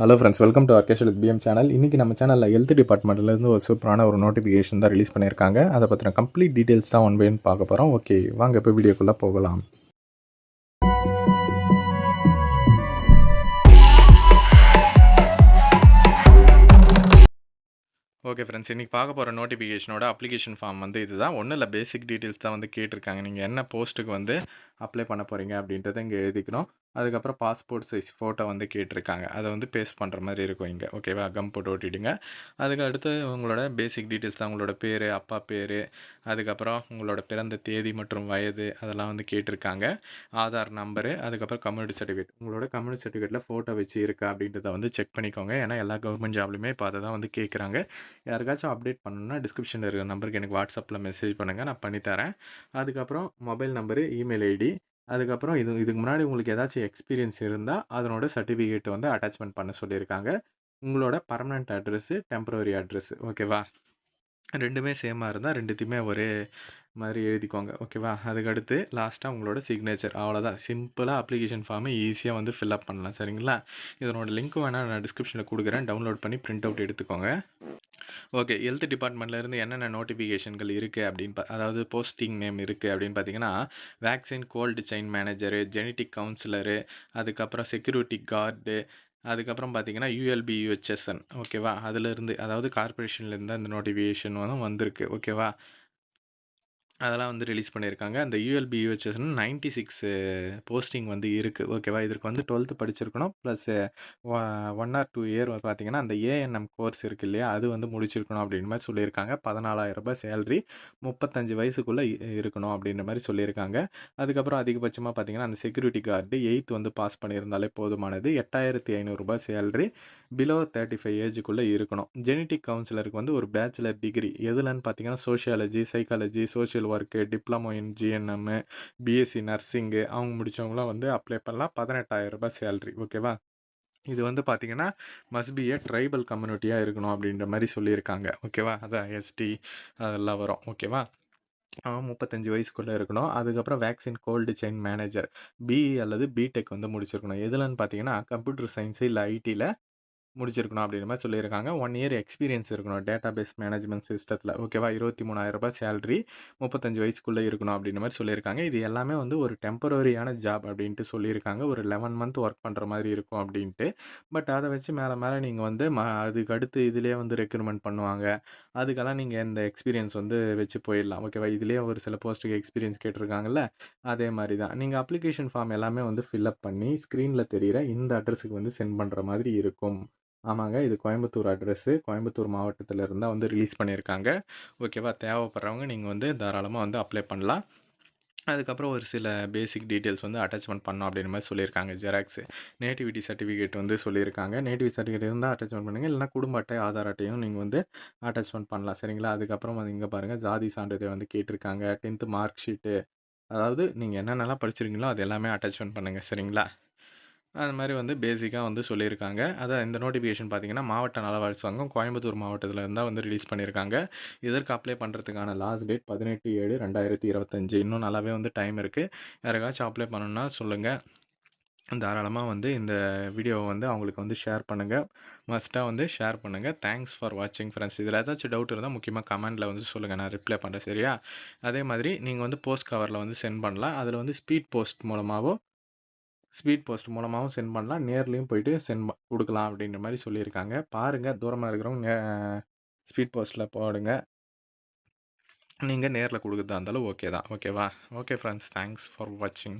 Hello friends welcome to அர்கேஷல் PM channel இன்றைக்கி நம்ம சேனலில் ஹெல்த் டிபார்ட்மெண்ட்லேருந்து ஒரு சூப்பரான ஒரு நோட்டிஃபிகேஷன் தான் ரிலீஸ் பண்ணியிருக்காங்க. அதை பற்றின கம்ப்ளீட் டீட்டெயில்ஸ் தான் ஒன் பைன்னு பார்க்க போகிறோம் ஓகே வாங்க இப்போ வீடியோக்குள்ளே போகலாம். ஓகே ஃப்ரெண்ட்ஸ் இன்றைக்கி பார்க்க போகிற நோட்டிஃபிகேஷனோட அப்ளிகேஷன் ஃபார்ம் வந்து இதுதான். ஒன்றும் இல்லை பேசிக் டீட்டெயில்ஸ் தான் வந்து கேட்டிருக்காங்க. நீங்கள் என்ன போஸ்ட்டுக்கு வந்து அப்ளை பண்ண போகிறீங்க அப்படின்றத இங்கே எழுதிக்கணும். அதுக்கப்புறம் பாஸ்போர்ட் சைஸ் ஃபோட்டோ வந்து கேட்டிருக்காங்க. அதை வந்து பேஸ்ட் பண்ணுற மாதிரி இருக்கும் இங்கே. ஓகேவா கம் போட்டு ஓட்டிடுங்க அதுக்கு அடுத்து உங்களோட பேசிக் டீட்டெயில்ஸ் தான். உங்களோட பேர் அப்பா பேர் அதுக்கப்புறம் உங்களோட பிறந்த தேதி மற்றும் வயது அதெல்லாம் வந்து கேட்டிருக்காங்க. ஆதார் நம்பரு அதுக்கப்புறம் கம்யூனிட்டி சர்டிஃபிகேட் உங்களோட கம்யூனிட்டி சர்டிஃபிகேட்டில் ஃபோட்டோ வச்சு இருக்கா அப்படின்றத வந்து செக் பண்ணிக்கோங்க. ஏன்னா எல்லா கவர்மெண்ட் ஜாப்லையுமே இப்போ அதை தான் வந்து கேட்குறாங்க. யாருக்காச்சும் அப்டேட் பண்ணணும்னா டிஸ்கிரிப்ஷனில் இருக்கிற நம்பருக்கு எனக்கு வாட்ஸ்அப்பில் மெசேஜ் பண்ணுங்கள் நான் பண்ணித்தரேன். அதுக்கப்புறம் மொபைல் நம்பரு இமெயில் ஐடி அதுக்கப்புறம் இது இதுக்கு முன்னாடி உங்களுக்கு ஏதாச்சும் எக்ஸ்பீரியன்ஸ் இருந்தால் அதனோட சர்டிஃபிகேட் வந்து அட்டாச்மெண்ட் பண்ண சொல்லியிருக்காங்க. உங்களோட பர்மனெண்ட் அட்ரஸ்ஸு டெம்பரரி அட்ரஸ் ஓகேவா ரெண்டுமே சேமாக இருந்தால் ரெண்டுத்தையுமே ஒரே மாதிரி எழுதிக்கோங்க ஓகேவா அதுக்கடுத்து லாஸ்ட்டாக உங்களோட சிக்னேச்சர் அவ்வளோதான் சிம்பிளாக அப்ளிகேஷன் ஃபார்மை ஈஸியாக வந்து ஃபில்அப் பண்ணலாம் சரிங்களா? இதனோட லிங்க் வேணால் நான் டிஸ்கிரிப்ஷனில் கொடுக்குறேன். டவுன்லோட் பண்ணி ப்ரிண்ட் அவுட் எடுத்துக்கோங்க. ஓகே. ஹெல்த் டிபார்ட்மெண்ட்லேருந்து என்னென்ன நோட்டிஃபிகேஷன்கள் இருக்குது அப்படின்னு பா அதாவது போஸ்டிங் நேம் இருக்குது அப்படின்னு பார்த்தீங்கன்னா vaccine gold chain manager genetic counsellor அதுக்கப்புறம் செக்யூரிட்டி கார்டு அதுக்கப்புறம் பார்த்தீங்கன்னா யூஎல்பி யூஹெச்எஸ்என் ஓகேவா? அதிலிருந்து அதாவது கார்பரேஷன்லேருந்து அந்த நோட்டிஃபிகேஷன் வந்து வந்திருக்கு. ஓகேவா? அதெல்லாம் வந்து ரிலீஸ் பண்ணியிருக்காங்க. அந்த யூஎல்பி யூஹெச்எஸ்னு நைன்ட்டி சிக்ஸ் போஸ்டிங் வந்து இருக்குது ஓகேவா இதற்கு வந்து டுவெல்த்து படிச்சிருக்கணும். Plus one or two year பார்த்தீங்கன்னா அந்த ஏஎன்எம் கோர்ஸ் இருக்குது இல்லையா? அது வந்து முடிச்சிருக்கணும் அப்படின்ற மாதிரி சொல்லியிருக்காங்க. பதினாலாயிரம் ரூபாய் சேலரி முப்பத்தஞ்சு வயசுக்குள்ளே இருக்கணும் அப்படின்ற மாதிரி சொல்லியிருக்காங்க. அதுக்கப்புறம் அதிகபட்சமாக பார்த்தீங்கன்னா அந்த செக்யூரிட்டி கார்டு எயித் வந்து பாஸ் பண்ணியிருந்தாலே போதுமானது. எட்டாயிரத்தி ஐநூறுரூபா சேலரி பிலோ தேர்ட்டி ஃபைவ் ஏஜுக்குள்ளே இருக்கணும். ஜெனட்டிக் கவுன்சிலருக்கு வந்து ஒரு பேச்சுலர் டிகிரி எதுலன்னு பார்த்தீங்கன்னா sociology psychology social work diploma in GNM BSc nursing அவங்க முடித்தவங்களாம் வந்து அப்ளை பண்ணலாம். பதினெட்டாயிரம் ரூபாய் சேலரி ஓகேவா இது வந்து பார்த்தீங்கன்னா மஸ்ட் பி ஏ ட்ரைபல் கம்யூனிட்டியாக இருக்கணும் அப்படின்ற மாதிரி சொல்லியிருக்காங்க. ஓகேவா அதான் எஸ்டி அதெல்லாம் வரும். ஓகேவா அவன் முப்பத்தஞ்சு வயசுக்குள்ளே இருக்கணும். அதுக்கப்புறம் vaccine cold chain manager BE அல்லது பிடெக் வந்து முடிச்சிருக்கணும். எதுலன்னு பார்த்தீங்கன்னா கம்ப்யூட்டர் சயின்ஸு இல்லை ஐடியில் முடிச்சிருக்கணும் அப்படின்ற மாதிரி சொல்லியிருக்காங்க. ஒன் இயர் எக்ஸ்பீரியன்ஸ் இருக்கணும். டேட்டா பேஸ் மேனேஜ்மெண்ட் சிஸ்டத்தில் ஓகேவா இருபத்தி மூணாயிரம் ரூபாய் சேலரி முப்பத்தஞ்சு வயசுக்குள்ளே இருக்கணும் அப்படின்ற மாதிரி சொல்லியிருக்காங்க. இது எல்லாமே வந்து ஒரு டெம்பரரியான ஜாப் அப்படின்ட்டு சொல்லியிருக்காங்க. ஒரு லெவன் மந்த் ஒர்க் பண்ணுற மாதிரி இருக்கும் அப்படின்ட்டு. பட் அதை வச்சு மேலே மேலே நீங்கள் வந்து ம அதுக்கு அடுத்து இதிலே வந்து ரெக்ரூட்மெண்ட் பண்ணுவாங்க. அதுக்கெல்லாம் நீங்கள் இந்த எக்ஸ்பீரியன்ஸ் வந்து வச்சு போயிடலாம். ஓகேவா இதுலேயே ஒரு சில போஸ்ட்டுக்கு எக்ஸ்பீரியன்ஸ் கேட்டிருக்காங்கல்ல? அதே மாதிரி தான். நீங்கள் அப்ளிகேஷன் ஃபார்ம் எல்லாமே வந்து ஃபில்அப் பண்ணி ஸ்க்ரீனில் தெரிகிற இந்த அட்ரஸுக்கு வந்து சென்ட் பண்ணுற மாதிரி இருக்கும். ஆமாங்க. இது கோயம்புத்தூர் அட்ரஸ்ஸு. கோயம்புத்தூர் மாவட்டத்தில் இருந்தால் வந்து ரிலீஸ் பண்ணியிருக்காங்க. ஓகேவா? தேவைப்படுறவங்க நீங்கள் வந்து தாராளமாக வந்து அப்ளை பண்ணலாம். அதுக்கப்புறம் ஒரு சில பேசிக் டீட்டெயில்ஸ் வந்து அட்டாச்மெண்ட் பண்ணோம் அப்படின்ற மாதிரி சொல்லியிருக்காங்க. ஜெராக்ஸ் நேட்டிவிட்டி சர்டிஃபிகேட் வந்து சொல்லியிருக்காங்க. நேட்டிவிட்டி சர்டிஃபிகேட் இருந்தால் அட்டாச்மெண்ட் பண்ணுங்கள் இல்லைனா குடும்ப அட்டை ஆதார் அட்டையும் நீங்கள் வந்து அட்டாச்மெண்ட் பண்ணலாம். சரிங்களா? அதுக்கப்புறம் வந்து இங்கே பாருங்கள் ஜாதி சான்றிதழ் வந்து கேட்டிருக்காங்க. Tenth mark sheet. அதாவது நீங்கள் என்னென்னலாம் படிச்சிருக்கீங்களோ அது எல்லாமே அட்டாச்மெண்ட் பண்ணுங்கள் சரிங்களா? அது மாதிரி வந்து பேசிக்காக வந்து சொல்லியிருக்காங்க. அதான் இந்த நோட்டிஃபிகேஷன் பார்த்தீங்கன்னா மாவட்ட நலவாழ்ச்சி சங்கம் கோயம்புத்தூர் மாவட்டத்தில் இருந்தால் வந்து ரிலீஸ் பண்ணியிருக்காங்க. இதற்கு அப்ளை பண்ணுறதுக்கான லாஸ்ட் டேட் பதினெட்டு ஏழு ரெண்டாயிரத்தி இருபத்தஞ்சி. இன்னும் நல்லாவே வந்து டைம் இருக்குது யாருக்காச்சும் அப்ளை பண்ணணுன்னா சொல்லுங்கள் தாராளமாக வந்து இந்த வீடியோவை வந்து அவங்களுக்கு வந்து ஷேர் பண்ணுங்கள் மஸ்ட்டாக வந்து ஷேர் பண்ணுங்கள் தேங்க்ஸ் ஃபார் வாட்சிங் ஃப்ரெண்ட்ஸ் இதில் ஏதாச்சும் டவுட் இருந்தால் முக்கியமாக கமெண்டில் வந்து சொல்லுங்கள் நான் ரிப்ளை பண்ணுறேன் சரியா? அதே மாதிரி நீங்கள் வந்து போஸ்ட் கவரில் வந்து சென்ட் பண்ணலாம். அதில் வந்து ஸ்பீட் போஸ்ட் மூலமாகவோ ஸ்பீட் போஸ்ட் மூலமாகவும் சென்ட் பண்ணலாம். நேர்லேயும் போயிட்டு சென்ட் கொடுக்கலாம் அப்படின்ற மாதிரி சொல்லியிருக்காங்க. பாருங்கள் தூரமாக இருக்கிறவங்க ஸ்பீட் போஸ்ட்டில் போடுங்க. நீங்கள் நேரில் கொடுக்குறதா இருந்தாலும் ஓகே தான். ஓகேவா? Okay friends. தேங்க்ஸ் ஃபார் வாட்சிங்.